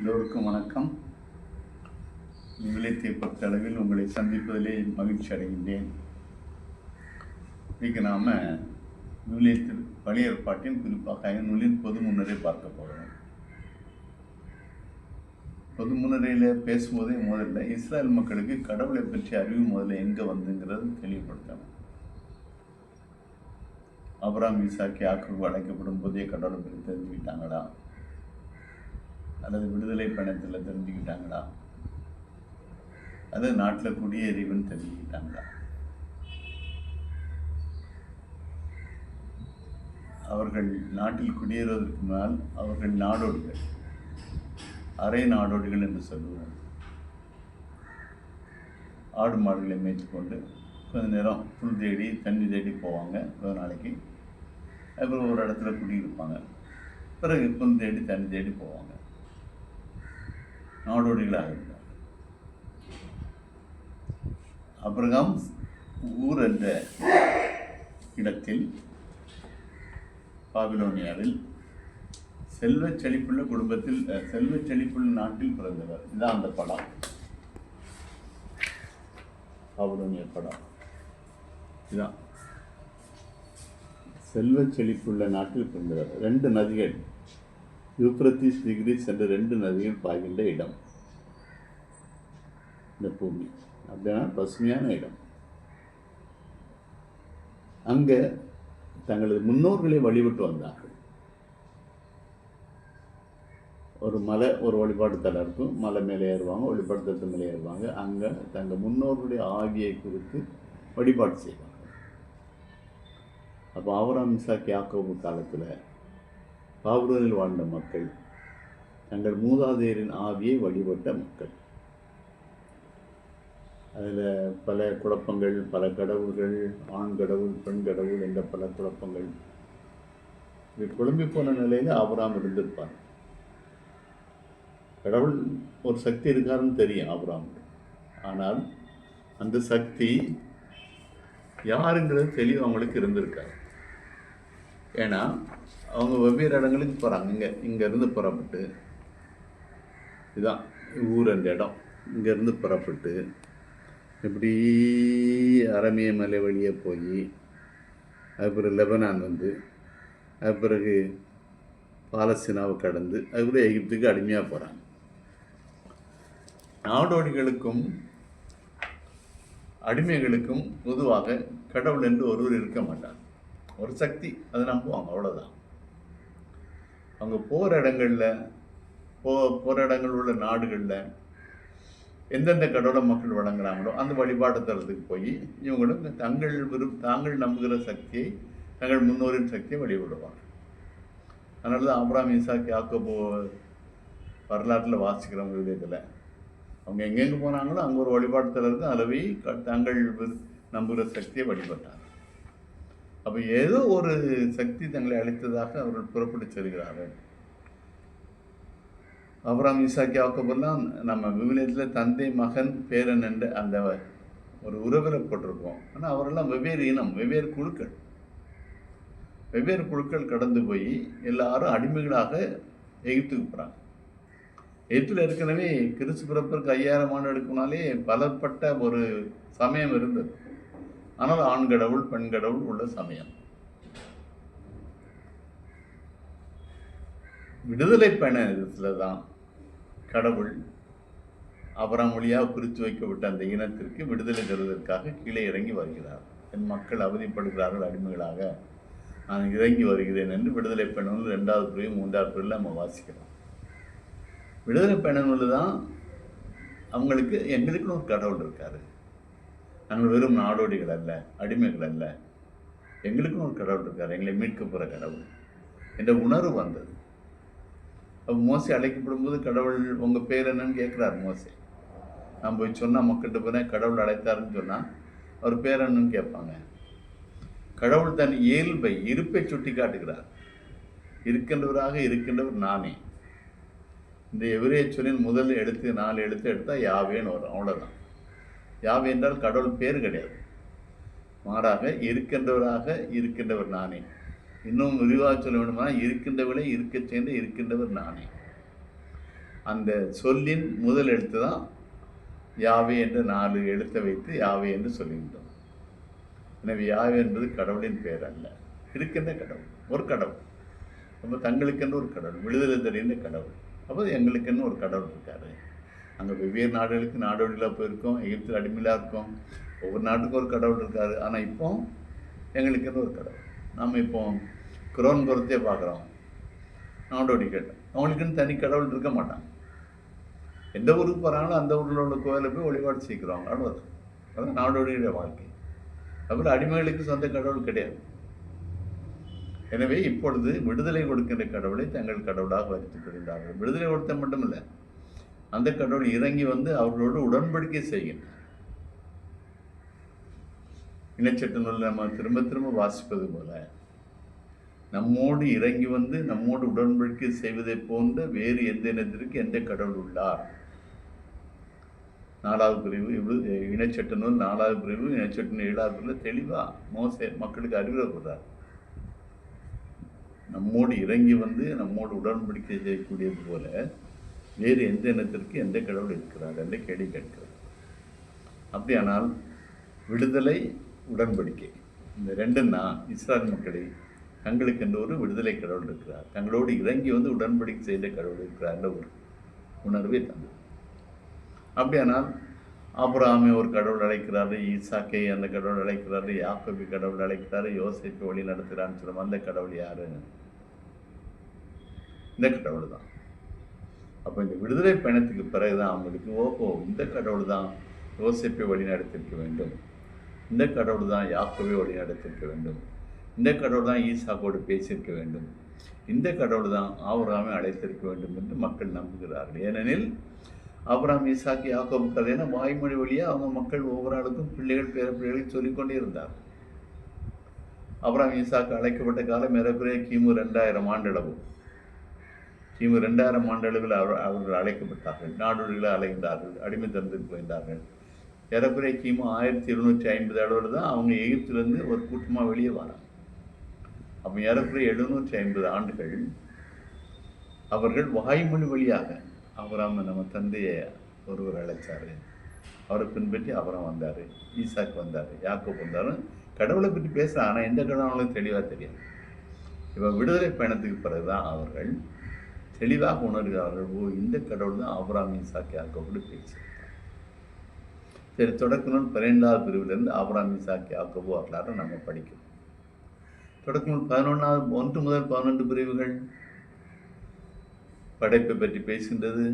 எல்லோருக்கும் வணக்கம். விவிலியத்தை பொறுத்தளவில் உங்களை சந்திப்பதிலே மகிழ்ச்சி அடைகின்றேன். இன்றைக்கு நாம் விவிலியத்தில் பழைய ஏற்பாட்டின் குறிப்பாக நூலின் பொது முன்னரே பார்க்க போகிறோம். பொது முன்னரையில் பேசும்போதே முதல்ல இஸ்ரேல் மக்களுக்கு கடவுளை பற்றிய அறிவு முதல்ல எங்கே வந்துங்கிறது தெளிவுபடுத்தணும். அபராம் ஈசாக்கி ஆக்கு அழைக்கப்படும் புதிய கடவுளை பற்றி தெரிஞ்சுக்கிட்டாங்களா? அல்லது விடுதலை பணத்தில் தெரிஞ்சுக்கிட்டாங்களா? அது நாட்டில் குடியேறிவுன்னு தெரிஞ்சுக்கிட்டாங்களா? அவர்கள் நாட்டில் குடியேறுவதற்கு முன்னால் அவர்கள் நாடோடிகள் அரை நாடோடிகள் என்று சொல்லுவோம். ஆடு மாடுகளை மேய்ச்சிக்கொண்டு கொஞ்ச நேரம் புல் தேடி தண்ணி தேடி போவாங்க. ஒரு நாளைக்கு. அப்புறம் ஒரு இடத்துல குடியிருப்பாங்க. பிறகு புல் தேடி தண்ணி தேடி போவாங்க. நாடோடிகளாக இருந்தார் அப்ரகாம் ஊர் என்ற இடத்தில் பாபிலோனியாவில் செல்வச் செழிப்புள்ள குடும்பத்தில் செல்வ செழிப்புள்ள நாட்டில் பிறந்தவர். இதான் அந்த படம். பாபிலோனிய படம். இதான். செல்வச் செழிப்புள்ள நாட்டில் பிறந்தவர். ரெண்டு நதிகள். யூப்ரத்திஸ் டிகிரிஸ் என்ற ரெண்டு நதிகள் பாய்கின்ற இடம். இந்த பூமி. அப்படின்னா பசுமையான இடம். அங்கே தங்களது முன்னோர்களை வழிபட்டு வந்தார்கள். ஒரு மலை ஒரு வழிபாடு தலம் இருக்கும். மலை மேலே ஏறுவாங்க வழிபாடு தலத்து மேலே ஏறுவாங்க. அங்கே தங்கள் முன்னோர்களுடைய ஆவியை குறித்து வழிபாடு செய்வாங்க. அப்போ ஆவராம் மிசா யாக்கோபு காலத்தில் பாபுரனில் வாழ்ந்த மக்கள் தங்கள் மூதாதையரின் ஆவியை வழிபட்ட மக்கள். அதில் பல குழப்பங்கள் பல கடவுள்கள் ஆண் கடவுள் பெண் கடவுள் என்ற பல குழப்பங்கள். இது குழம்பி போன நிலையில் ஆபராம் இருந்திருப்பார். கடவுள் ஒரு சக்தி இருக்காருன்னு தெரியும் ஆபராம் ஆனால் அந்த சக்தி யாருங்கிறது தெளிவு அவங்களுக்கு இருந்திருக்காரு ஏன்னா அவங்க வெவ்வேறு இடங்களுக்கு போகிறாங்க இங்கே இங்கேருந்து புறப்பட்டு இதுதான் ஊர் அந்த இடம். இங்கேருந்து புறப்பட்டு இப்படி அரமிய மலை வழியே போய் அப்புறம் லெபனான் வந்து அது பிறகு பாலஸ்தீனாவை கடந்து அதுக்கப்புறம் எகிப்துக்கு அடிமையாக போகிறாங்க நாடோடிகளுக்கும் அடிமைகளுக்கும் பொதுவாக கடவுள் என்று ஒருவர் இருக்க மாட்டார். ஒரு சக்தி அதை நம்புவாங்க அவ்வளோதான் அவங்க போகிற இடங்களில் போ போகிற இடங்கள் உள்ள நாடுகளில் எந்தெந்த கடவுளை மக்கள் வழங்குறாங்களோ அந்த வழிபாட்டு தளத்துக்கு போய் இவங்களும் தங்கள் விரும் தாங்கள் நம்புகிற சக்தியை தங்கள் முன்னோரின் சக்தியை வழிபடுவாங்க. அதனால தான் ஆப்ராம் ஈசாக் யாக்கோபோ வரலாற்றில் வாசிக்கிறவங்க விதத்தில் அவங்க எங்கெங்கே போனாங்களோ அங்கே ஒரு வழிபாட்டு தலம் இருக்கு க- தங்கள் விரு- நம்புகிற சக்தியை வழிபட்டாங்க. அப்போ ஏதோ ஒரு சக்தி தங்களை அளித்ததாக அவர்கள் புறப்பட்டு செல்கிறார்கள். அப்புறம் ஈசாக்கி யாக்கோபெல்லாம் நம்ம விவிலியத்தில் தந்தை மகன் பேரன் என்று அந்த ஒரு உறவில் போட்டிருக்கோம் ஆனால் அவரெல்லாம் வெவ்வேறு இனம் வெவ்வேறு குழுக்கள். வெவ்வேறு குழுக்கள் கடந்து போய் எல்லாரும் அடிமைகளாக எகிப்துக்கு போகிறாங்க எகிப்தில் ஏற்கனவே கிறிஸ்து பிறப்பிற்கு ஐயாயிரம் ஆண்டு எடுக்கணும்னாலே பலப்பட்ட ஒரு சமயம் இருந்தது. ஆனால் ஆண் கடவுள் பெண் கடவுள் உள்ள சமயம். விடுதலை பயணத்தில் தான் கடவுள் அபராம் மொழியாக பிரித்து வைக்கப்பட்ட அந்த இனத்திற்கு விடுதலை தருவதற்காக கீழே இறங்கி வருகிறார். என் மக்கள் அவதிப்படுகிறார்கள் அடிமைகளாக. நான் இறங்கி வருகிறேன் என்று விடுதலை பயணம் ரெண்டாவது பிரிவு மூன்றாவது பிரிவில் நம்ம வாசிக்கிறோம். விடுதலை பயணங்கள் தான் அவங்களுக்கு எங்களுக்குன்னு ஒரு கடவுள் இருக்காரு. நாங்கள் வெறும் நாடோடிகள் அல்ல அடிமைகள் அல்ல. எங்களுக்கும் ஒரு கடவுள் இருக்கார் எங்களை மீட்க போகிற கடவுள். என்ற உணர்வு வந்தது. அப்போ மோசி அழைக்கப்படும் போது கடவுள் உங்கள் பேர் என்னன்னு கேட்குறாரு மோசி. நான் போய் சொன்னால் மக்கள்கிட்ட போனேன் கடவுள் அழைத்தாருன்னு சொன்னால் அவர் பேர் என்னன்னு கேட்பாங்க. கடவுள் தன் இயல்பை இருப்பை சுட்டி காட்டுகிறார். இருக்கின்றவராக இருக்கின்றவர் நானே. இந்த எவரே முதல் எழுத்து நாலு எழுத்து எடுத்தால் யாவேன்னு வரும் அவ்வளோதான் யாவை என்றால் கடவுள் பேர் கிடையாது. மாறாக இருக்கின்றவராக இருக்கின்றவர் நானே. இன்னும் விரிவாக சொல்ல வேண்டுமானால் இருக்கின்றவர்களே இருக்கச் சேர்ந்து இருக்கின்றவர் நானே. அந்த சொல்லின் முதல் எழுத்து தான் யாவை என்று நாலு எழுத்தை வைத்து யாவை என்று சொல்லுகின்றோம் எனவே யாவை என்பது கடவுளின் பெயர் அல்ல. இருக்கின்ற கடவுள் ஒரு கடவுள். நம்ம தங்களுக்கென்று ஒரு கடவுள் விடுதலை தெரிந்த கடவுள். அப்போ எங்களுக்கென்று ஒரு கடவுள் இருக்காரு. அங்கே வெவ்வேறு நாடுகளுக்கு நாடோடிகளாக போயிருக்கோம். எகிப்தில் அடிமையிலாக இருக்கோம். ஒவ்வொரு நாட்டுக்கும் ஒரு கடவுள் இருக்காரு. ஆனால் இப்போ எங்களுக்குன்னு ஒரு கடவுள். நம்ம இப்போ குரோன் குரத்தையே பார்க்குறோம். நாடோடிகள். அவங்களுக்குன்னு தனி கடவுள் இருக்க மாட்டாங்க. எந்த ஊருக்கு போகிறாங்களோ அந்த ஊரில் உள்ள கோயிலை போய் வழிபாடு செய்கிறோம். அவ்வளோதான் அதான் நாடோடிகளுடைய வாழ்க்கை. அப்புறம் அடிமைகளுக்கு சொந்த கடவுள் கிடையாது. எனவே இப்பொழுது விடுதலை கொடுக்கின்ற கடவுளை தங்கள் கடவுளாக வைத்துக் கொள்கிறார்கள் விடுதலை கொடுத்த மட்டுமில்லை. அந்த கடவுள் இறங்கி வந்து அவர்களோடு உடன்படிக்கை செய்கின்றார். இனச்சட்ட நூல் நம்ம திரும்ப திரும்ப வாசிப்பது போல நம்மோடு இறங்கி வந்து நம்மோடு உடன்படிக்கை செய்வதை போன்ற வேறு எந்த இனத்திற்கு எந்த கடவுள் உள்ளார்? நாலாவது பிரிவு இவ்வளவு இனச்சட்ட நூல் நாலாவது பிரிவு இணைச்சட்ட நூல் ஏழாவது பிரிவு தெளிவா மோச மக்களுக்கு அறிவுரை கொடுறார் நம்மோடு இறங்கி வந்து நம்மோடு உடன்படிக்கை செய்யக்கூடியது போல வேறு எந்த இனத்திற்கு எந்த கடவுள் இருக்கிறார் என்ற கேள்வி கேட்கிறார் அப்படியானால் விடுதலை உடன்படிக்கை. இந்த ரெண்டும் தான் இஸ்ராயல் மக்களை தங்களுக்கு என்ற ஒரு விடுதலை கடவுள் இருக்கிறார். தங்களோடு இறங்கி வந்து உடன்படிக்கை செய்த கடவுள் இருக்கிறார் ஒரு உணர்வை தந்தது. அப்படியானால் அப்புறாமே ஒரு கடவுள் அழைக்கிறாரு ஈசாக்கை அந்த கடவுள் அழைக்கிறாரு யாக்கோபி கடவுள் அழைக்கிறாரு யோசிப்பு வழி நடத்துகிறான்னு சொல்லுவோம் அந்த கடவுள் யாரு? இந்த கடவுள் தான். அப்போ இந்த விடுதலை பயணத்துக்கு பிறகுதான் அவங்களுக்கு ஓஹோ இந்த கடவுள் தான் யோசிப்பை வழிநடத்திருக்க வேண்டும். இந்த கடவுள் தான் யாக்கோவை வழிநடத்திருக்க வேண்டும். இந்த கடவுள் தான் ஈசாக்கோடு பேசியிருக்க வேண்டும். இந்த கடவுள் தான் ஆபராமை அழைத்திருக்க வேண்டும் என்று மக்கள் நம்புகிறார்கள். ஏனெனில் ஆபராம் ஈசாக்கு யாக்கோபு கதையின வாய்மொழி வழியாக அவங்க மக்கள் ஒவ்வொரு ஆளுக்கும் பிள்ளைகள் பேர பிள்ளைகளை சொல்லிக்கொண்டே இருந்தார் அப்புறம் ஈசாக்கு அழைக்கப்பட்ட காலம் ஏறக்குறைய கிமு ரெண்டாயிரம் ஆண்டளவு கிமு ரெண்டாயிரம் ஆண்டளவில் அவர் அவர்கள் அழைக்கப்பட்டார்கள். நாடோடிகளை அலைந்தார்கள் அடிமை தந்து போகின்றார்கள் ஏறக்குறைய கிமு ஆயிரத்தி இருநூற்றி ஐம்பது அளவில் தான் அவங்க எகிப்திலிருந்து ஒரு கூட்டமாக வெளியே வராங்க. அப்போ ஏறக்குறைய எழுநூற்றி ஐம்பது ஆண்டுகள் அவர்கள் வாய்மொழி வழியாக அவராம நம்ம தந்தையை ஒருவர் அழைச்சார். அவரை பின்பற்றி அவரம் வந்தார் ஈசாக்கு வந்தார் யாக்கோப் வந்தார். கடவுளை பற்றி பேசுகிறாங்க ஆனால் எந்த கடவுளும் தெளிவாக தெரியாது. இப்போ விடுதலை பயணத்துக்கு பிறகுதான் அவர்கள் தெளிவாக உணர்கிறார்கள் ஓ இந்த கடவுள் தான் ஆபராம் ஈசாக்கு யாக்கோபோடு பேசியிருக்கார் சரி தொடக்க நூல் பன்னிரெண்டாவது பிரிவிலிருந்து ஆபராம் சாக்கி யாக்கோபோ வரலாறு நம்ம படிக்கணும் தொடக்க பதினொன்றாவது ஒன்று முதல் பதினொன்று பிரிவுகள். படைப்பை பற்றி பேசுகின்றது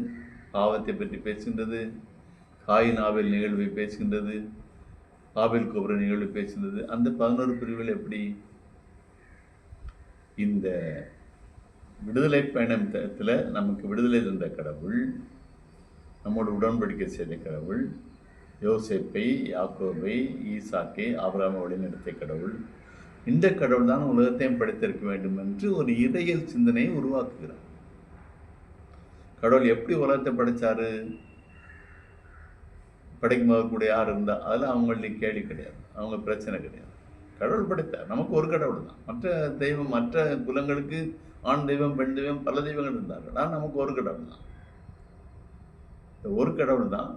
பாவத்தை பற்றி பேசுகின்றது காயின் ஆவில் நிகழ்வை பேசுகின்றது ஆவில் கோபுர நிகழ்வு பேசுகின்றது. அந்த பதினோரு பிரிவுகள் எப்படி? இந்த விடுதலை பயணத்தில் நமக்கு விடுதலை தந்த கடவுள் நம்மோடு உடன்படிக்கை செய்த கடவுள் யோசேப்பை யாக்கோபை ஈசாக்கை ஆபராம வழிநடத்திய கடவுள். இந்த கடவுள் தான் உலகத்தையும் படைத்திருக்க வேண்டும் என்று ஒரு இறையல் சிந்தனையை உருவாக்குகிறார். கடவுள் எப்படி உலகத்தை படைச்சாரு? படைக்கும் கூட யார் இருந்தா? அதில் அவங்களுடைய கேள்வி கிடையாது. அவங்க பிரச்சனை கிடையாது. கடவுள் படைத்தார். நமக்கு ஒரு கடவுள் தான். மற்ற தெய்வம் மற்ற குலங்களுக்கு ஆண் தெய்வம் பெண் தெய்வம் பல தெய்வங்கள் இருந்தார்கள். ஆனால் நமக்கு ஒரு கடவுள் தான். இந்த ஒரு கடவுள் தான்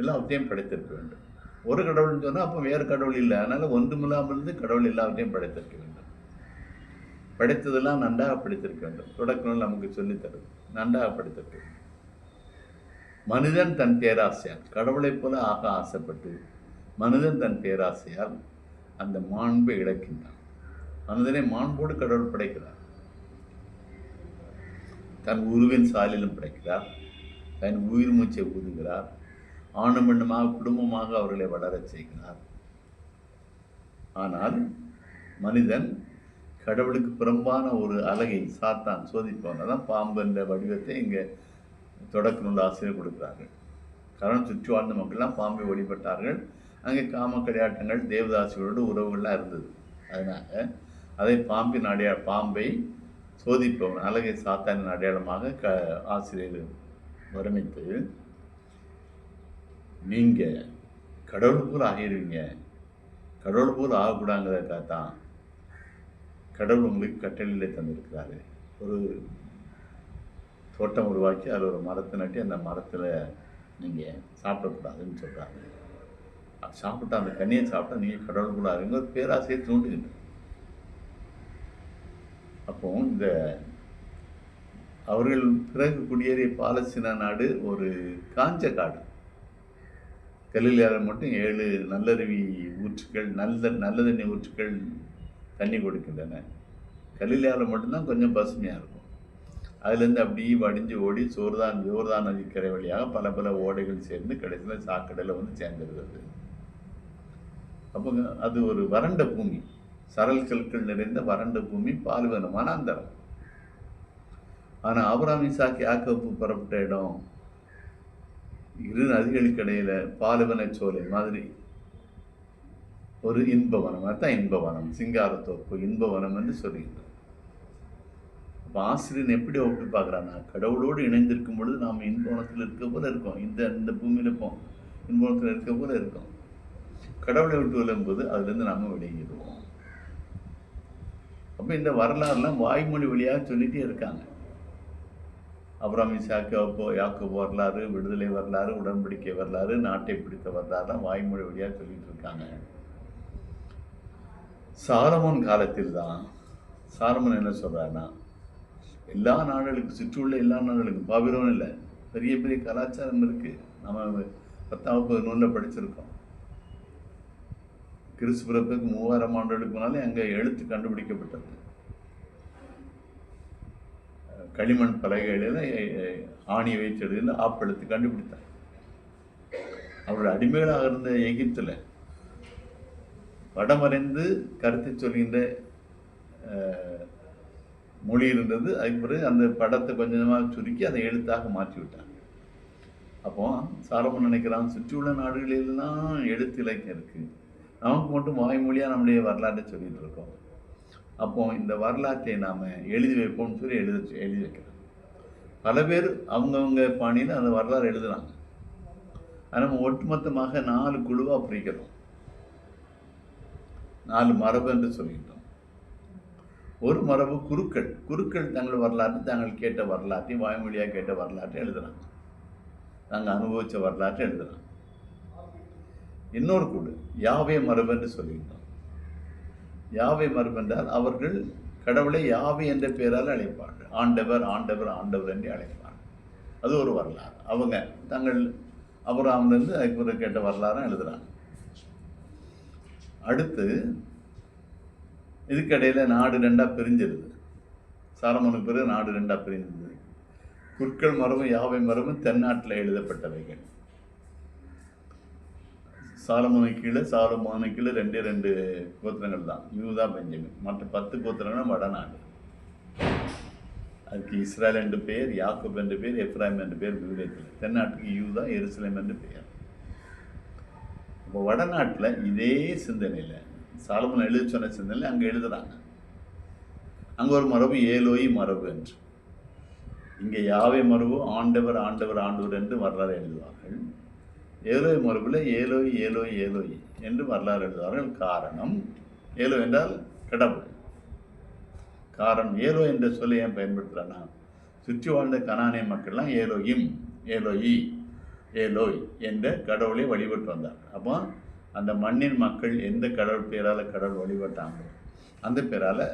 எல்லாத்தையும் படைத்திருக்க வேண்டும். ஒரு கடவுள்னு சொன்னால் அப்போ வேறு கடவுள் இல்லை. அதனால் ஒன்றுமில்லாமல் இருந்து கடவுள் எல்லாவற்றையும் படைத்திருக்க வேண்டும். படைத்ததெல்லாம் நன்றாக படித்திருக்க வேண்டும். தொடக்கங்கள் நமக்கு சொல்லித்தரும் நன்றாக படித்திருக்க வேண்டும். மனிதன் தன் பேராசையால் கடவுளைப் போல ஆக ஆசைப்பட்டு மனிதன் தன் பேராசையால் அந்த மாண்பை இழக்கின்றான். மனிதனை மாண்போடு கடவுள் படைக்கிறார். தன் உருவின் சாலிலும் படைக்கிறார் தன் உயிர் மூச்சை ஊதுகிறார். ஆணும் பெண்ணுமாக குடும்பமாக அவர்களை வளரச் செய்கிறார். ஆனால் மனிதன் கடவுளுக்கு புறம்பான ஒரு அழகை சாத்தான் சோதிப்பவங்க தான் பாம்பு என்ற வடிவத்தை இங்கே தொடக்க நூல் ஆசிரியர் கொடுக்கிறார்கள். காரணம் சுற்றி வாழ்ந்த மக்கள்லாம் பாம்பை வழிபட்டார்கள். அங்கே காம கடையாட்டங்கள் தேவதாசிகளோடு உறவுகள்லாம் இருந்தது. அதனால் அதை பாம்பின் அடையா பாம்பை சோதிப்பவன் அழகை சாத்தானின் அடையாளமாக க ஆசிரியர் வர்ணித்து நீங்கள் கடவுள் போல் ஆகிடுவீங்க கடவுள் போல் ஆகக்கூடாங்கிறதுக்காக தான் கடவுள் உங்களுக்கு கட்டளையிலே தந்திருக்கிறாரு. ஒரு தோட்டம் உருவாக்கி அதில் ஒரு மரத்தை நட்டி அந்த மரத்தில் நீங்கள் சாப்பிடக்கூடாதுன்னு சொல்கிறாங்க சாப்பிட்டா அந்த கனியை சாப்பிட்டா நீங்கள் கடவுள் கடவுளுக்குள்ளாருங்க ஒரு பேராசையை தூண்டுகின்ற அப்போ இந்த அவர்கள் பிறகு குடியேறிய பாலஸ்தீன நாடு ஒரு காஞ்ச காடு. கலிலியாவில் மட்டும் ஏழு நல்லருவி ஊற்றுக்கள் நல்ல நல்ல தண்ணி ஊற்றுக்கள் தண்ணி கொடுக்கின்றன. கலிலியாவில் மட்டும்தான் கொஞ்சம் பசுமையாக இருக்கும். அதுலேருந்து அப்படியே வடிஞ்சு ஓடி சோர்தான் யோர்தான் நதிக்கரை வழியாக பல பல ஓடைகள் சேர்ந்து கடைசியில் சாக்கடையில் வந்து சேர்ந்துருக்கிறது அப்போ அது ஒரு வறண்ட பூமி. சரல் கற்கள் நிறைந்த வறண்ட பூமி பாலுவனமான அந்தரம் ஆனால் ஆபராம் இசாக் புறப்பட்ட இடம் இரு நதிகளுக்கு இடையில பாலுவன சோலை மாதிரி. ஒரு இன்பவனம் அதுதான் இன்பவனம் சிங்காரத்தோப்பு இன்பவனம் என்று சொல்கின்றோம். அப்போ ஆசிரியன் எப்படி ஒப்பி பார்க்குறான்னா கடவுளோடு இணைந்திருக்கும் பொழுது நாம் இன்பவனத்தில் இருக்க போல இருக்கோம். இந்த இந்த பூமியில் இருப்போம் இன்பவனத்தில் இருக்க போல இருக்கோம். கடவுளை விட்டு விழும்போது அதுலேருந்து நாம் வெளியிடுவோம் அப்போ இந்த வரலாறுலாம் வாய்மொழி வழியாக சொல்லிகிட்டே இருக்காங்க. அப்புறம் சாக்கோ யாக்கோ வரலாறு விடுதலை வரலாறு உடன்படிக்கை வரலாறு நாட்டை பிடித்த வரலாறுலாம் வாய்மொழி வழியாக சொல்லிகிட்டு இருக்காங்க. சாரமன் காலத்தில் தான் சாரமன் என்ன சொல்றாருன்னா எல்லா நாடுகளுக்கும் சுற்றியுள்ள எல்லா நாடுகளுக்கும் பாபிரோன் இல்லை பெரிய பெரிய கலாச்சாரம் இருக்கு. நம்ம பத்தாம் வகுப்பு நூலில் படிச்சிருக்கோம். கிறிஸ்து பிறப்புக்கு மூவாயிரம் ஆண்டுகளுக்கு முன்னாலே அங்கே எழுத்து கண்டுபிடிக்கப்பட்டது. களிமண் பலகைகளில் ஆணியை வைத்து ஆப்பெழுத்து கண்டுபிடித்தார். அவருடைய அடிமைகளாக இருந்த எகிப்தில் வடமறைந்து கருத்து சொல்கின்ற மொழி இருந்தது. அதுக்கு பிறகு அந்த படத்தை கொஞ்சமாக சுருக்கி அதை எழுத்தாக மாற்றி விட்டாங்க அப்போ சாலமன் நினைக்கிறான் சுற்றியுள்ள நாடுகளிலெல்லாம் எழுத்து இலக்கியம் இருக்குது நமக்கு மட்டும் வாய்மொழியாக நம்முடைய வரலாற்றை சொல்லிகிட்டு இருக்கோம். அப்போ இந்த வரலாற்றை நாம் எழுதி வைப்போம்னு சொல்லி எழுத எழுதி வைக்கிறோம் பல பேர் அவங்கவுங்க பாணியில் அந்த வரலாறு எழுதுறாங்க. நம்ம ஒட்டுமொத்தமாக நாலு குழுவாக பிரிக்கிறோம். நாலு மரபு என்று சொல்லிட்டோம். ஒரு மரபு குருக்கள். குருக்கள் தங்கள் வரலாற்று தாங்கள் கேட்ட வரலாற்றையும் வாய்மொழியாக கேட்ட வரலாற்றை எழுதுகிறாங்க நாங்கள் அனுபவித்த வரலாற்றை எழுதுகிறாங்க இன்னொரு குழு யாவே மரபு என்று யாவே யாவை மரபு என்றால் அவர்கள் கடவுளை யாவை என்ற பெயரால் அழைப்பார்கள். ஆண்டவர் ஆண்டவர் ஆண்டவர் என்று அழைப்பார்கள். அது ஒரு வரலாறு. அவங்க தங்கள் அபராமிலிருந்து அதுக்கு பிறகு கேட்ட வரலாறும் எழுதுகிறாங்க அடுத்து இதுக்கடையில் நாடு ரெண்டாக பிரிஞ்சிருது. சாரமனுக்கு பிறகு நாடு ரெண்டாக பிரிஞ்சிருது. குற்கள் மரபும் யாவை மரபும் தென்னாட்டில் எழுதப்பட்டவைகள். சாலமோனு கீழே சாலமோனு கீழே ரெண்டே ரெண்டு கோத்திரங்கள் தான். Judah Benjamin. மற்ற பத்து கோத்திரங்களும் வடநாடு அதுக்கு இஸ்ரேல் என்று பெயர் யாக்கோப் என்று பெயர் எப்ராஹிம் என்று பெயர் விவிலியத்தில். தென்னாட்டுக்கு யூதா எருசலேம் என்று பெயர். இப்போ வடநாட்டில் இதே சிந்தனையில் சாலமன் எழுத சொன்ன சிந்தனையில் அங்கே எழுதுகிறாங்க அங்கே ஒரு மரபு ஏலோய் மரபு என்று. இங்கே யாவை மரபு ஆண்டவர் ஆண்டவர் ஆண்டவர் என்று வரலாறு எழுதுவார்கள். ஏலோய் மரபில் ஏலோய் ஏலோய் ஏலோய் என்று வரலாறு எழுதுவார்கள். காரணம் ஏலோ என்றால் கடவுள் காரணம் ஏலோ என்ற சொல்லை ஏன் பயன்படுத்துகிறான்னா சுற்றி வாழ்ந்த கனானிய மக்கள்லாம் ஏலோயிம் ஏலோயி ஏலோய் என்ற கடவுளை வழிபட்டு வந்தார் அப்போ அந்த மண்ணின் மக்கள் எந்த கடவுள் பேரால் கடவுள் வழிபட்டாங்களோ அந்த பேரால்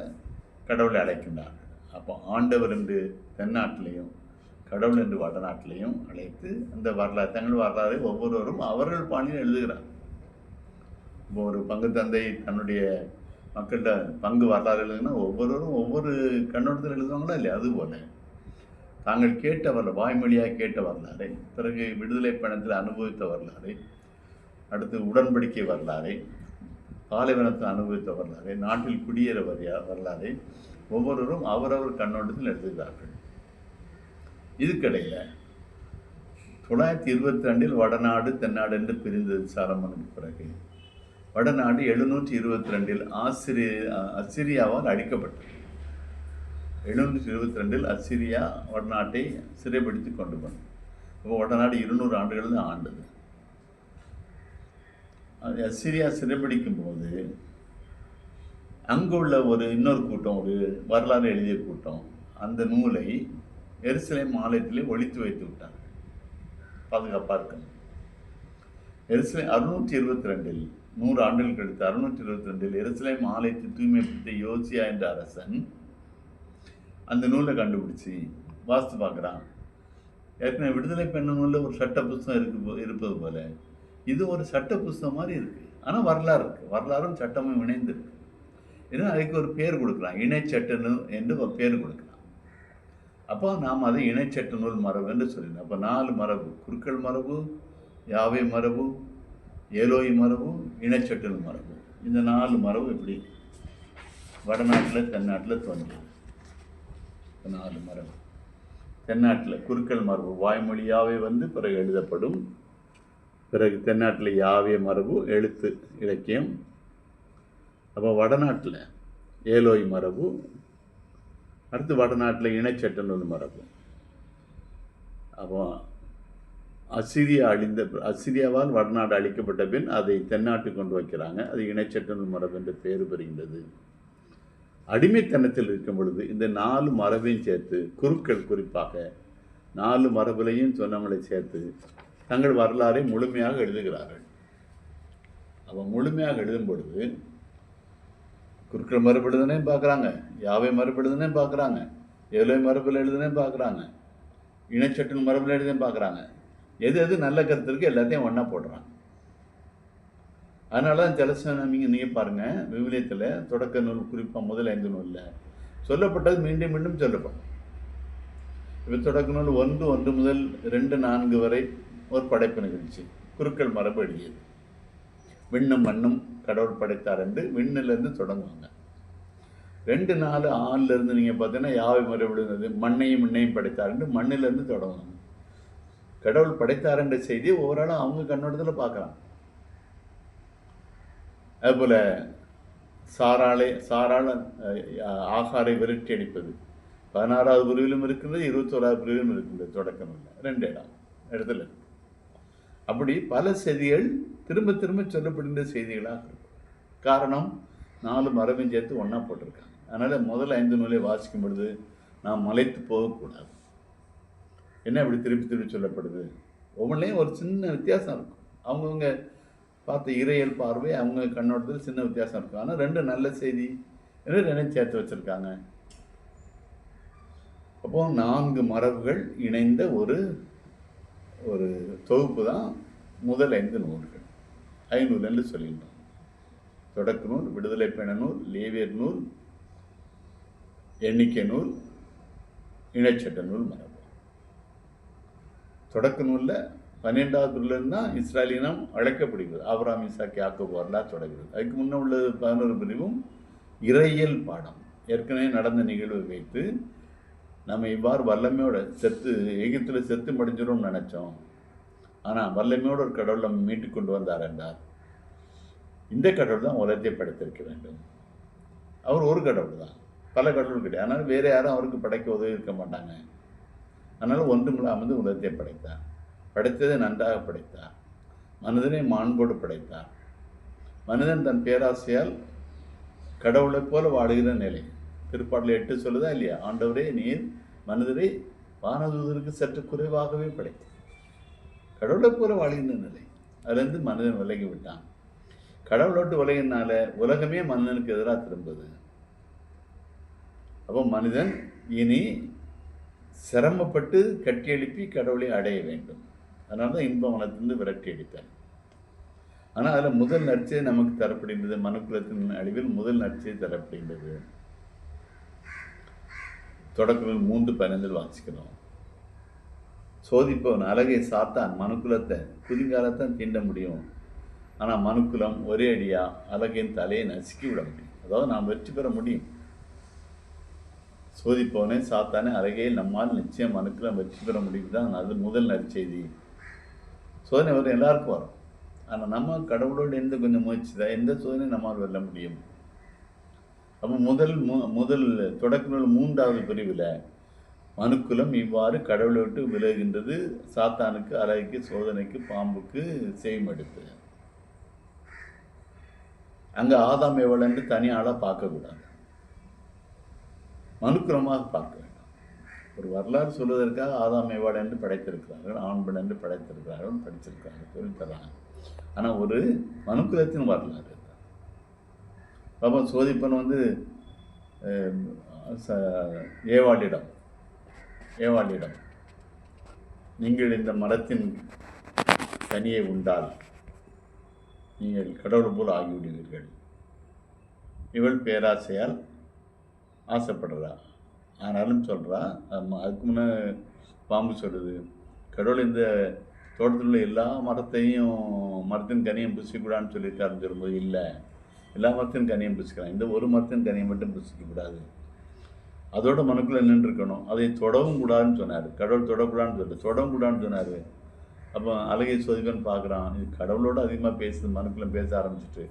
கடவுளை அழைக்கின்றார்கள். அப்போ ஆண்டவர் என்று தென்னாட்டிலையும் கடவுள் என்று வடநாட்டிலையும் அழைத்து அந்த வரலாறு தங்கள் வரலாறை ஒவ்வொருவரும் அவர்கள் பாணியில் எழுதுகிறார். இப்போ ஒரு பங்கு தந்தை தன்னுடைய மக்கள்கிட்ட பங்கு வரலாறு எழுதுனா ஒவ்வொருவரும் ஒவ்வொரு கண்ணோட்டத்தில் எழுதுவாங்களா இல்லையா? அதுபோல தாங்கள் கேட்ட வரல வாய்மொழியாக கேட்ட வரலாறை பிறகு விடுதலை பயணத்தில் அனுபவித்த வரலாறை அடுத்து உடன்படிக்கை வரலாறை பாலைவனத்தில் அனுபவித்த வரலாறை நாட்டில் குடியேற வரியா வரலாறை ஒவ்வொருவரும் அவரவர் கண்ணோட்டத்தில் எழுதுகிறார்கள். இதுக்கிடையில் தொள்ளாயிரத்தி இருபத்தி ரெண்டில் வடநாடு தென்னாடு என்று பிரிந்தது சாலமனுக்கு பிறகு. வடநாடு எழுநூற்றி இருபத்தி ரெண்டில் ஆசிரிய அசிரியாவால் அழிக்கப்பட்டது. எழுநூற்றி இருபத்தி ரெண்டில் அசிரியா வடநாட்டை சிறைப்பிடித்து கொண்டு வந்தது. இப்போ வடநாடு இருநூறு ஆண்டுகள் தான் ஆண்டது. அது அசிரியா சிறைப்பிடிக்கும் போது அங்குள்ள ஒரு இன்னொரு கூட்டம் ஒரு வரலாறு எழுதிய கூட்டம் அந்த நூலை எருசலேம் ஆலயத்திலே ஒழித்து வைத்து விட்டாங்க பாதுகாப்பாக இருக்கணும். எருசலேம் அறுநூற்றி இருபத்தி ரெண்டில் நூறு ஆண்டுகள் கழித்து அறுநூற்றி இருபத்தி ரெண்டில் எருசலேம் ஆலயத்தை தூய்மைப்படுத்த யோசியா என்ற அரசன் அந்த நூலை கண்டுபிடிச்சி வாசித்து பார்க்குறான். ஏற்கனவே விடுதலை பெண்ணு நூலில் ஒரு சட்ட புஸ்தகம் இருக்கு போ- இருப்பது போல இது ஒரு சட்ட புஸ்தகம் மாதிரி இருக்குது ஆனால் வரலாறு இருக்குது வரலாறும் சட்டமும் இணைந்து இருக்கு. ஏன்னா அதுக்கு ஒரு பேர் கொடுக்குறான். இணை நூல் என்று ஒரு பேர் கொடுக்குறான். அப்போ நாம் அதை இணைச்சட்ட நூல் மரபு என்று சொல்லினோம். அப்போ நாலு மரபு குருக்கள் மரபு யாவை மரபு ஏலோய் மரபு இணைச்சட்ட நூல் மரபு. இந்த நாலு மரபு எப்படி வடநாட்டில் தென்னாட்டில் தோன்றியது? நாலு மரபு. தென்னாட்டில் குருக்கள் மரபு வாய்மொழியாவே வந்து பிறகு எழுதப்படும். பிறகு தென்னாட்டில் யாவே மரபு எழுத்து இலக்கியம். அப்போ வடநாட்டில் ஏலோய் மரபு அடுத்து வடநாட்டில் இணைச்சட்டம்னு ஒன்று மரபு. அப்போ அசிரியா அழிந்த அசிரியாவால் வடநாடு அழிக்கப்பட்ட பின் அதை தென்னாட்டு கொண்டு வைக்கிறாங்க. அது இணைச்சட்டம் மரபு என்று பேர் பெறுகின்றது. அடிமைத்தனத்தில் இருக்கும் பொழுது இந்த நாலு மரபையும் சேர்த்து குருக்கள் குறிப்பாக நாலு மரபுலையும் சொன்னவங்களை சேர்த்து தங்கள் வரலாறை முழுமையாக எழுதுகிறார்கள். அவன் முழுமையாக எழுதும் பொழுது குருக்கள் மறுப்பு எழுதுனே பார்க்குறாங்க. யாவை மறுப்பு எழுதுனே பார்க்குறாங்க. ஏழை மரபில் எழுதுனே பார்க்குறாங்க. இணைச்சட்டின் மரபில் எழுதுனேன்னு பார்க்குறாங்க. எது எது நல்ல கருத்துருக்கு எல்லாத்தையும் ஒன்றா போடுறாங்க. அதனால தான் ஜலசனாமிங்க நீங்கள் நீங்கள் பாருங்கள் விவிலியத்தில் தொடக்க நூல் குறிப்பாக முதல் ஐந்து நூலில் சொல்லப்பட்டது மீண்டும் மீண்டும் சொல்லப்படும். இப்போ தொடக்க நூல் ஒன்று ஒன்று முதல் ரெண்டு நான்கு வரை ஒரு படைப்பு நிகழ்ச்சி. குருக்கள் மரபு எழுதியது. விண்ணும் மண்ணும் கடவுள் படைத்தார் என்று விண்ணிலிருந்து தொடங்குவாங்க. ரெண்டு நாலு ஆணுல இருந்து நீங்கள் பார்த்தீங்கன்னா யாவை மரபு விழுந்தது மண்ணையும் விண்ணையும் படைத்தார் என்று மண்ணிலிருந்து தொடங்குவாங்க. கடவுள் படைத்தார் என்ற செய்தியை ஓவராலும் அவங்க கண்ணோட்டத்தில் பார்க்கலாம் அதுபோல் சாராளை சாராள ஆகாரை விரட்டி அடிப்பது. பதினாறாவது பிரிவிலும் இருக்கின்றது இருபத்தோராவது பிரிவிலும் இருக்கின்றது தொடக்கம் இல்லை. ரெண்டு இடம் இடத்துல இருக்கு. அப்படி பல செய்திகள் திரும்ப திரும்ப சொல்லப்படுகின்ற செய்திகளாக இருக்கும். காரணம் நாலு மரபையும் சேர்த்து ஒன்றா போட்டிருக்காங்க. அதனால் முதல் ஐந்து நூலை வாசிக்கும் பொழுது நாம் மலைத்து போகக்கூடாது என்ன இப்படி திருப்பி திருப்பி சொல்லப்படுது? ஒவ்வொன்றிலையும் ஒரு சின்ன வித்தியாசம் இருக்கும். அவங்கவுங்க பார்த்த இறையல் பார்வை அவங்க கண்ணோட்டத்தில் சின்ன வித்தியாசம் இருக்கும். ஆனால் ரெண்டு நல்ல செய்தி என்று ரெண்டையும் சேர்த்து வச்சுருக்காங்க. அப்போ நான்கு மரபுகள் இணைந்த ஒரு ஒரு தொகுப்பு தான் முதல் ஐந்து நூல்கள். ஐநூல் என்று சொல்கின்றோம் தொடக்க நூல் விடுதலை பெண நூல் லேவியர் நூல் எண்ணிக்கை நூல் இணைச்சட்ட நூல் மரபு. தொடக்க நூலில் பன்னெண்டாவது பிரிவுலேருந்து தான் இஸ்ராயலினம் அழைக்கப்படுகிறது. ஆபிரகாம் இசாக்கி யாக்கோபு வரலாறு தொடங்குகிறது. அதுக்கு முன்னே உள்ளது பதினோரு பிரிவும் இறையியல் பாடம். ஏற்கனவே நடந்த நிகழ்வை வைத்து நம்ம இவ்வாறு வல்லமையோட செத்து எகிப்தில் செத்து முடிஞ்சிடும்னு நினச்சோம். ஆனால் வல்லமையோட ஒரு கடவுள் நம்ம மீட்டு கொண்டு வந்தார் என்றார். இந்த கடவுள் தான் உலகத்தை படைத்திருக்க வேண்டும். அவர் ஒரு கடவுள் தான். பல கடவுள் கிடையாது. ஆனால் வேறு யாரும் அவருக்கு படைக்க உதவி இருக்க மாட்டாங்க. அதனால் ஒன்றுமில்லாமல் உலகத்தை படைத்தார். படைத்ததை நன்றாக படைத்தார். மனிதனை மாண்போடு படைத்தார். மனிதன் தன் பேராசையால் கடவுளைப் போல வாடுகிற நிலை. திருப்பாடல எட்டு சொல்லுதா இல்லையா? ஆண்டவரே நீர் மனிதரை வானதூதருக்கு சற்று குறைவாகவே படைத்தார். கடவுளை போல வாழ்கின்ற நிலை. அதுலேருந்து மனிதன் விலகி விட்டான். கடவுளோட்டு விலகினால உலகமே மனிதனுக்கு எதிராக திரும்புது. அப்போ மனிதன் இனி சிரமப்பட்டு கட்டி எழுப்பி கடவுளை அடைய வேண்டும். அதனால தான் இன்ப மனத்திலிருந்து விரட்டி அடித்தார். ஆனால் அதில் முதல் நற்செய்தி நமக்கு தரப்படுகின்றது. மனுக்குலத்தின் அழிவில் முதல் நற்செய்தி தரப்படுகின்றது. தொடக்கங்கள் மூன்று பதினைந்தில் வாசிக்கிறோம் சோதிப்பவன் அழகை சாத்தான் மனுக்குலத்தை குதிங்காலத்தான் தீண்ட முடியும். ஆனால் மனுக்குலம் ஒரே அடியாக அழகின் தலையை நசுக்கி விட முடியும். அதாவது நாம் வெற்றி பெற முடியும். சோதிப்பவனே சாத்தானே அழகையில் நம்மால் நிச்சயம் மனுக்குலம் வெற்றி பெற முடியும் தான் அது முதல் நற்செய்தி. சோதனை வரும் எல்லாருக்கும் வரும். ஆனால் நம்ம கடவுளோடு எந்த கொஞ்சம் முயற்சி தான். எந்த சோதனை நம்மால் வெல்ல முடியும். அப்போ முதல் மு முதல் தொடக்க நூல் மூன்றாவது பிரிவில் மனுக்குலம் இவ்வாறு கடவுளை விட்டு விலகின்றது சாத்தானுக்கு அழகுக்கு சோதனைக்கு பாம்புக்கு செய்மடுத்து அங்கே ஆதாம் எவ்வளோன்னு தனியாளாக பார்க்கக்கூடாது மனுக்குலமாக பார்க்க வேண்டும். ஒரு வரலாறு சொல்வதற்காக ஆதாம் ஏவாள் என்று படைத்திருக்கிறார்கள் ஆண்பன் என்று படைத்திருக்கிறார்கள் படிச்சிருக்கிறார்கள் சொல்லித்தராங்க ஆனால் ஒரு மனுக்குலத்தின் வரலாறு. இது. சோதிப்பன் வந்து ச- ஏவாளிடம் ஏவாளிடம் நீங்கள் இந்த மரத்தின் கனியை உண்டால் நீங்கள் கடவுள் போல் ஆகிவிடுவீர்கள் இவள் பேராசையால் ஆசைப்படுறா ஆனாலும் சொல்கிறா அதுக்கு முன்னே பாம்பு சொல்லுது கடவுள் இந்த தோட்டத்தில் உள்ள எல்லா மரத்தையும் மரத்தின் கனியும் புசிக்கூடாதுன்னு சொல்லியிருக்காருன்னு சொல்லும்போது இல்லை எல்லா மரத்தின் கனியும் பிடிச்சிக்கலாம் இந்த ஒரு மரத்தின் கனியை மட்டும் பிடிச்சிக்கக்கூடாது அதோட மனுக்குள்ளே நின்றுருக்கணும். அதை தொடவும் கூடாதுன்னு சொன்னார். கடவுள் தொடக்கூடாதுன்னு சொல்லிட்டு தொடவும் கூடாதுன்னு சொன்னார். அப்போ அழகை சோதிப்பன் பார்க்குறான். இது கடவுளோட அதிகமாக பேசுது மனுக்குள்ள பேச ஆரம்பிச்சிட்டு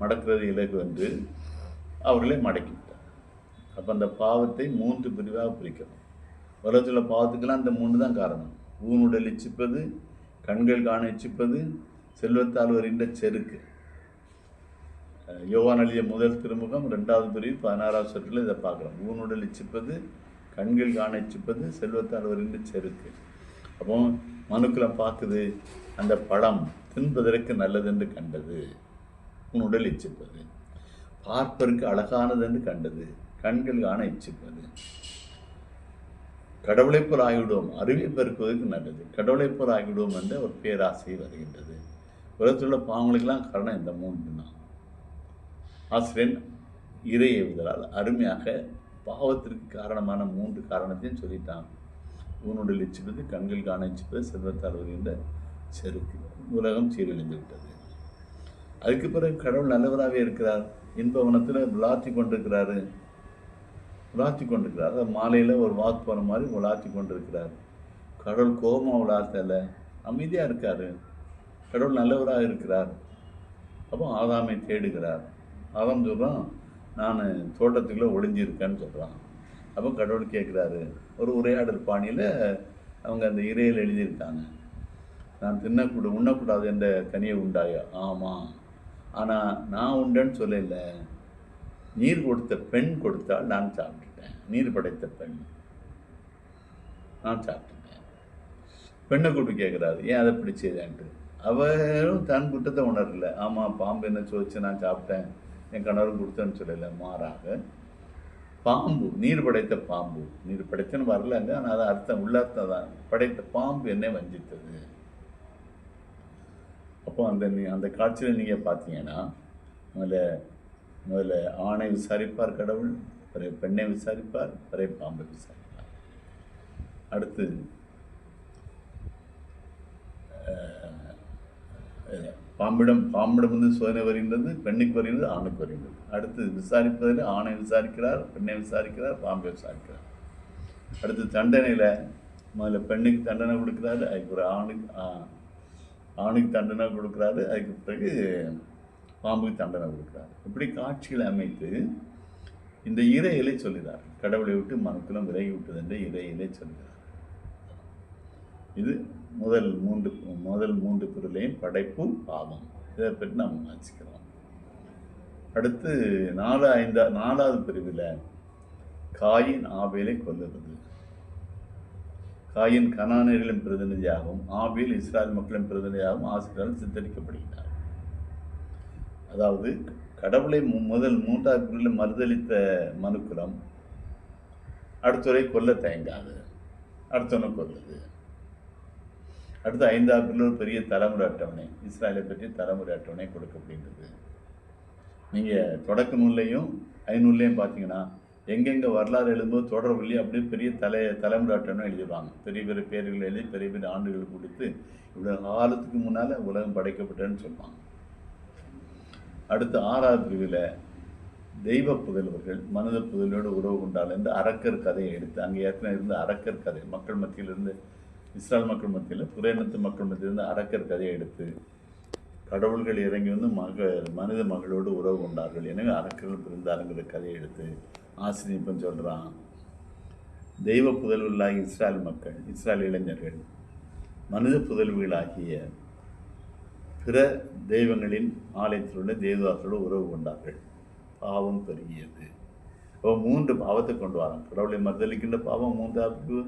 மடக்கிறது இலக்கு வந்து அவர்களே மடக்கிவிட்டார் அப்போ அந்த பாவத்தை மூன்று பிரிவாக பிரிக்கணும். உலகத்தில் பாவத்துக்கெல்லாம் இந்த மூணு தான் காரணம். ஊனுடல் இச்சிப்பது கண்கள் காண இச்சிப்பது செல்வத்தால் வருகின்ற செருக்கு. யோவான் எழுதிய முதல் திருமுகம் ரெண்டாவது பிரிவு பதினாறாவது சொற்கள் இதை பார்க்குறோம். ஊனுடல் இச்சிப்பது கண்கள் காண இச்சிப்பது செல்வத்தால் வருகின்ற செருக்கு. அப்போ மனுக்குலம் பார்க்குது அந்த பழம் தின்பதற்கு நல்லது என்று கண்டது உன்னுடல் இச்சிப்பது. பார்ப்பதற்கு அழகானது என்று கண்டது கண்கள் காண இச்சிப்பது. கடவுளை போல் ஆகிவிடுவோம் அறிவை பெருக்குவதற்கு நல்லது. கடவுளை போல் ஆகிவிடுவோம் என்ற ஒரு பேராசை வருகின்றது. உலகத்தில் உள்ள பாவங்களுக்கெல்லாம் காரணம் இந்த மூன்று தான். ஆசிரியன் இறை ஏவுதலால் அருமையாக பாவத்திற்கு காரணமான மூன்று காரணத்தையும் சொல்லிட்டான். ஊனுடல் இச்சிப்பது கண்கள் காண இச்சிப்பது செல்வத்தால் வருகின்ற செருக்கு. உலகம் சீரழிந்து விட்டது. அதுக்கு பிறகு கடவுள் நல்லவராகவே இருக்கிறார். இன்பவனத்தில் விளாத்தி கொண்டிருக்கிறாரு. விளாத்தி கொண்டிருக்கிறார். அதாவது மாலையில் ஒரு வாக்கு போன மாதிரி விளாத்தி கொண்டிருக்கிறார். கடவுள் கோபமாக விளாத்தல. அமைதியாக இருக்கார். கடவுள் நல்லவராக இருக்கிறார். அப்போ ஆதாமை தேடுகிறார். அவன் சொல்கிறான் நான் தோட்டத்துக்குள்ளே ஒளிஞ்சிருக்கேன்னு சொல்கிறான் அப்போ கடவுள் கேட்குறாரு ஒரு உரையாடல் பாணியில் அவங்க அந்த இறையில் எழுதியிருக்காங்க. நான் தின்னக்கூட உண்ணக்கூடாது என்ற கனியை உண்டாயா? ஆமாம் ஆனால் நான் உண்டேன்னு சொல்லல. நீர் கொடுத்த பெண் கொடுத்தால் நான் சாப்பிட்டுட்டேன். நீர் படைத்த பெண். நான் சாப்பிட்டுட்டேன். பெண்ணை கூட்டு கேட்குறாரு ஏன் அதை பிடிச்சதான்ட்டு அவரும் தன் குற்றத்தை உணரல. ஆமாம் பாம்பு என்ன சோதிச்சு நான் சாப்பிட்டேன். என் கணவரும் கொடுத்தேன்னு சொல்லலை மாறாக பாம்பு நீர் படைத்த பாம்பு. நீர் படைத்தன்னு வரலங்க ஆனால் அது அர்த்தம் உள்ளர்த்தம் தான் படைத்த பாம்பு என்னை வஞ்சித்தது. அப்போ அந்த நீ அந்த காட்சியில் நீங்கள் பார்த்தீங்கன்னா முதல்ல முதல்ல ஆணை விசாரிப்பார் கடவுள் பிறகு பெண்ணை விசாரிப்பார் பிறகு பாம்பை விசாரிப்பார். அடுத்து பாம்பிடம் பாம்பிடம் வந்து சோதனை வருகின்றது பெண்ணுக்கு வருகின்றது ஆணுக்கு வருகின்றது. அடுத்து விசாரிப்பதில் ஆணை விசாரிக்கிறார் பெண்ணை விசாரிக்கிறார் பாம்பை விசாரிக்கிறார். அடுத்து தண்டனையில் முதல்ல பெண்ணுக்கு தண்டனை கொடுக்குறாரு அதுக்கு ஒரு ஆணுக்கு ஆணுக்கு தண்டனை கொடுக்குறாரு அதுக்கு பிறகு பாம்புக்கு தண்டனை கொடுக்குறாரு. இப்படி காட்சிகளை அமைத்து இந்த இறையிலை சொல்லுகிறார் கடவுளை விட்டு மனுக்குலம் விலகி விட்டது என்ற இறையிலை சொல்கிறார். இது முதல் மூன்று முதல் மூன்று பொருளையும் படைப்பு பாவம். இதை பற்றி நாம் வாசிக்கிறோம் அடுத்து நாலு ஐந்தா நாலாவது பிரிவில் காயின் ஆபேலை கொல்லுறது காயின் கனானியர்களின் பிரதிநிதியாகவும் ஆபேல் இஸ்ராயல் மக்களின் பிரதிநிதியாகவும் ஆசிரியரால் சித்தரிக்கப்படுகிறார் அதாவது கடவுளை மு- முதல் மூன்றாவது பிரிவில் மறுதளித்த மனுக்குலம் அடுத்தவரை கொல்ல தயங்காது அடுத்தவனை கொல்லுது. அடுத்து ஐந்தாவது ஒரு பெரிய தலைமுறை அட்டவணை. இஸ்ராயலை பற்றி தலைமுறை அட்டவணை கொடுக்கப்படுகின்றது நீங்கள் தொடக்க நூல்லையும் ஐநூல்லையும் பார்த்தீங்கன்னா எங்கெங்கே வரலாறு எழுதும்போது தொடர்புலையும் அப்படியே பெரிய தலை தலைமுறை அட்டவணை எழுதிடுவாங்க. பெரிய பெரிய பேர்கள் எழுதி பெரிய பெரிய ஆண்டுகள் கொடுத்து இவ்வளோ காலத்துக்கு முன்னால் உலகம் படைக்கப்பட்டேன்னு சொல்லுவாங்க. அடுத்து ஆறாவது பிரிவில் தெய்வ புதல்வர்கள் மனித புதல்வோடு உறவு கொண்டால் இருந்து அரக்கர் கதையை எடுத்து அங்கே ஏற்கனவே இருந்து அரக்கர் கதை மக்கள் மத்தியிலிருந்து இஸ்ரால் மக்கள் மத்தியில் புரேனத்து மக்கள் மத்தியிலிருந்து அரக்கர் கதையை எடுத்து கடவுள்கள் இறங்கி வந்து மக மனித மகளோடு உறவு கொண்டார்கள். எனவே அரக்கர்கள் பிறந்தாருங்கிற கதையை எடுத்து ஆசிரியப்பன் சொல்கிறான் தெய்வ புதல்வர்களாகிய இஸ்ராயல் மக்கள் இஸ்ராயல் இளைஞர்கள் மனித புதல்விகளாகிய பிற தெய்வங்களின் ஆலயத்தில் உள்ள உறவு கொண்டார்கள். பாவம் பெருகியது. இப்போ மூன்று பாவத்தை கொண்டு வரான் கடவுளை மறுதளிக்கின்ற பாவம் மூன்றாவது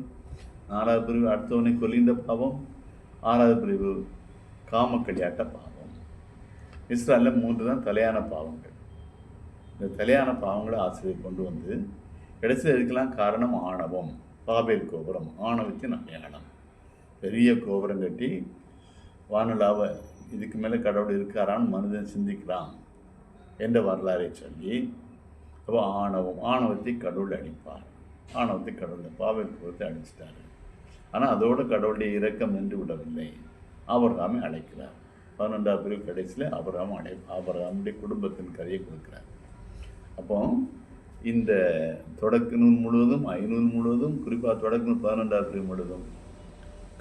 நாலாவது பிரிவு அடுத்தவனை கொல்கின்ற பாவம். ஆறாவது பிரிவு காமக்கடியாட்ட பாவம். இஸ்ராலில் மூன்று தான் தலையான பாவங்கள். இந்த தலையான பாவங்களை ஆசிரியர் கொண்டு வந்து கடைசியில் இதுக்கெல்லாம் காரணம் ஆணவம். பாபேல் கோபுரம் ஆணவத்தின் அடையாளம். பெரிய கோபுரம் கட்டி வானலாவை இதுக்கு மேலே கடவுள் இருக்காரான்னு மனிதன் சிந்திக்கிறான் என்ற வரலாறை சொல்லி அப்போ ஆணவம் ஆணவத்தை கடவுள் அடிப்பார். ஆணவத்தை கடவுள் பாபேல் கோபுரத்தை அடிச்சிட்டாரு. ஆனால் அதோடு கடவுளுடைய இரக்கம் நின்று விடவில்லை. ஆபரகாமை அழைக்கிறார். பன்னெண்டாம் பிரிவு கடைசியில் ஆபரகாம் அழை ஆபரகாமுடைய குடும்பத்தின் கதையை கொடுக்குறார். அப்போ இந்த தொடக்க நூல் முழுவதும் ஐநூல் முழுவதும் குறிப்பாக தொடக்க நூல் பதினெண்டாம் பிரிவு முழுவதும்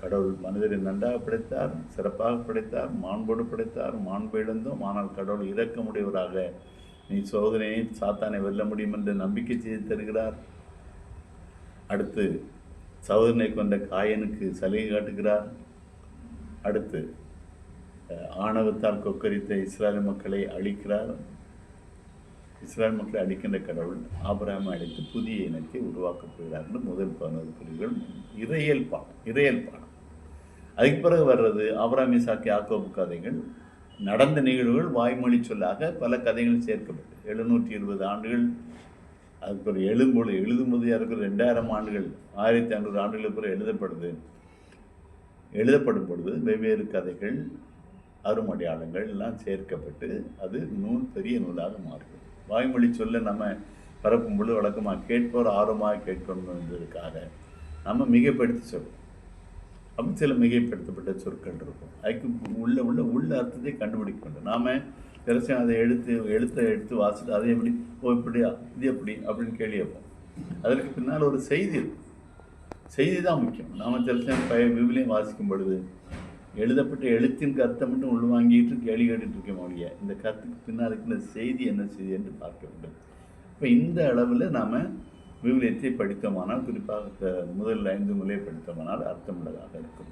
கடவுள் மனிதரை நன்றாக படைத்தார் சிறப்பாக படைத்தார் மாண்போடு படைத்தார் மாண்பு இழந்தோம் ஆனால் கடவுள் இரக்கமுடையவராக நீ சோதனையை சாத்தானை வெல்ல முடியும் என்று நம்பிக்கை செய்து தருகிறார். அடுத்து சகோதரனை கொண்ட காயனுக்கு சலுகை காட்டுகிறார். அடுத்து ஆணவத்தால் கொக்கரித்த இஸ்ராயல் மக்களை அழிக்கிறார். இஸ்ராயல் மக்களை அழிக்கின்ற கடவுள் ஆபிரகாமை அழைத்து புதிய இனத்தை உருவாக்கப் என்று முதல் பதினோரு பிரிவுகள் இறையல் பாடம் இறையல் பாடம் அதுக்கு பிறகு வர்றது ஆபராமி சாக்கி ஆக்கோபு கதைகள். நடந்த நிகழ்வுகள் வாய்மொழி சொல்லாக பல கதைகள் சேர்க்கப்பட்டு எழுநூற்றி இருபது ஆண்டுகள் அதுக்கு ஒரு எழுதும்போது எழுதும்போது யாருக்கு ரெண்டாயிரம் ஆண்டுகள் ஆயிரத்தி ஐநூறு ஆண்டுகளுக்கு பிறகு எழுதப்படுது. எழுதப்படும் பொழுது வெவ்வேறு கதைகள் அருமடையாளங்கள் எல்லாம் சேர்க்கப்பட்டு அது நூல் பெரிய நூலாக மாறுகிறது வாய்மொழி சொல்ல நம்ம பரப்பும் பொழுது வழக்கமாக கேட்போர் ஆர்வமாக கேட்கணும் என்பதற்காக நம்ம மிகைப்படுத்தி சொல்லுவோம் அப்படி சில மிகைப்படுத்தப்பட்ட சொற்கள் இருக்கும். அதுக்கு உள்ள உள்ள உள்ள அர்த்தத்தை கண்டுபிடிக்க வேண்டும். நாம பெருசாக அதை எடுத்து எழுத்தை எடுத்து வாசிட்டு அதை எப்படி? ஓ இப்படியா? இது எப்படி? அப்படின்னு கேள்வி வைப்போம் அதற்கு பின்னால் ஒரு செய்தி செய்தி தான் முக்கியம். நாம் சில பய விபிலையும் வாசிக்கும் பொழுது எழுதப்பட்ட எழுத்தின் கருத்தை மட்டும் உள்வாங்கிட்டு கேள்வி கேட்டுட்டு இருக்க மொழிய இந்த கருத்துக்கு பின்னால் இருக்கிற செய்தி என்ன செய்தி என்று பார்க்க வேண்டும். இப்போ இந்த அளவில் நாம் விவிலியத்தை படித்தோமானால் குறிப்பாக க- முதல் ஐந்து முறையை படித்தோமானால் அர்த்தமுள்ளதாக இருக்கும்.